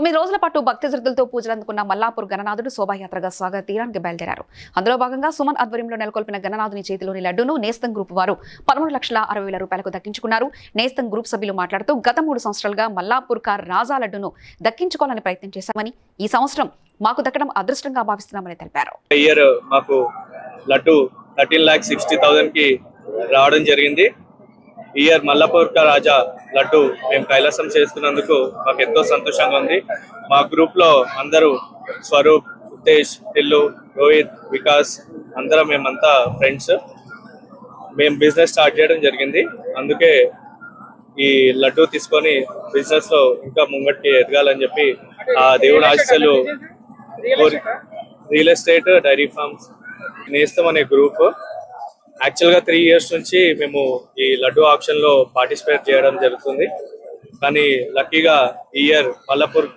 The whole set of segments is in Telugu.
తొమ్మిది రోజుల పాటు భక్తి శ్రద్ధలతో పూజలు అందుకున్న మల్లాపూర్ గణనాథుడు శోభాయాత్రగా స్వాగత తీరానికి బయలుదేరారు. అందులో భాగంగా సుమన్ ఆధ్వర్యంలో నెలకొల్పిన గణనాథుని చేతిలోని లడ్డును నేస్తం గ్రూప్ వారు పదమూడు లక్షల అరవై వేల రూపాయలకు దక్కించుకున్నారు. నేస్తం గ్రూప్ సభ్యులు మాట్లాడుతూ గత మూడు సంవత్సరాలుగా మల్లాపూర్ కార్ రాజా లడ్డును దక్కించుకోవాలని ప్రయత్నం చేశామని ఈ సంవత్సరం మాకు దక్కడం అదృష్టంగా భావిస్తున్నామని తెలిపారు. ఇయర్ మాకు లడ్డు థర్టీన్ లాక్ సిక్స్టీ థౌసండ్కి రావడం జరిగింది. ఇయర్ మల్లపూర్క రాజా లడ్డు మేము కైలాసం చేసుకున్నందుకు మాకు ఎంతో సంతోషంగా ఉంది. మా గ్రూప్లో అందరూ స్వరూప్ ఉత్తేష్ టిల్లు రోహిత్ వికాస్ అందరం మేమంతా ఫ్రెండ్స్ మేము బిజినెస్ స్టార్ట్ చేయడం జరిగింది. అందుకే ఈ లడ్డు తీసుకొని బిజినెస్లో ఇంకా ముంగటికి ఎదగాలని చెప్పి ఆ దేవుడు ఆశలు రియల్ ఎస్టేట్ డైరీ ఫార్మ్స్ నేస్తం అనే గ్రూప్ యాక్చువల్గా త్రీ ఇయర్స్ నుంచి మేము ఈ లడ్డు ఆప్షన్లో పార్టిసిపేట్ చేయడం జరుగుతుంది. కానీ లక్కీగా ఈ ఇయర్ మల్లపూర్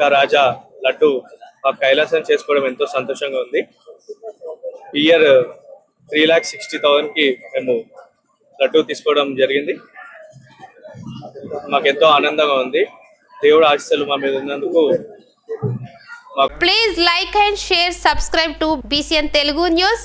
కా రాజా లడ్డు మా కైలాసం చేసుకోవడం ఎంతో సంతోషంగా ఉంది. ఈ ఇయర్ త్రీ ల్యాక్ సిక్స్టీ థౌసండ్కి మేము లడ్డు తీసుకోవడం జరిగింది. మాకెంతో ఆనందంగా ఉంది. దేవుడు ఆశీస్సులు మా మీద ఉన్నందుకు మాకు like and share subscribe to BCN Telugu news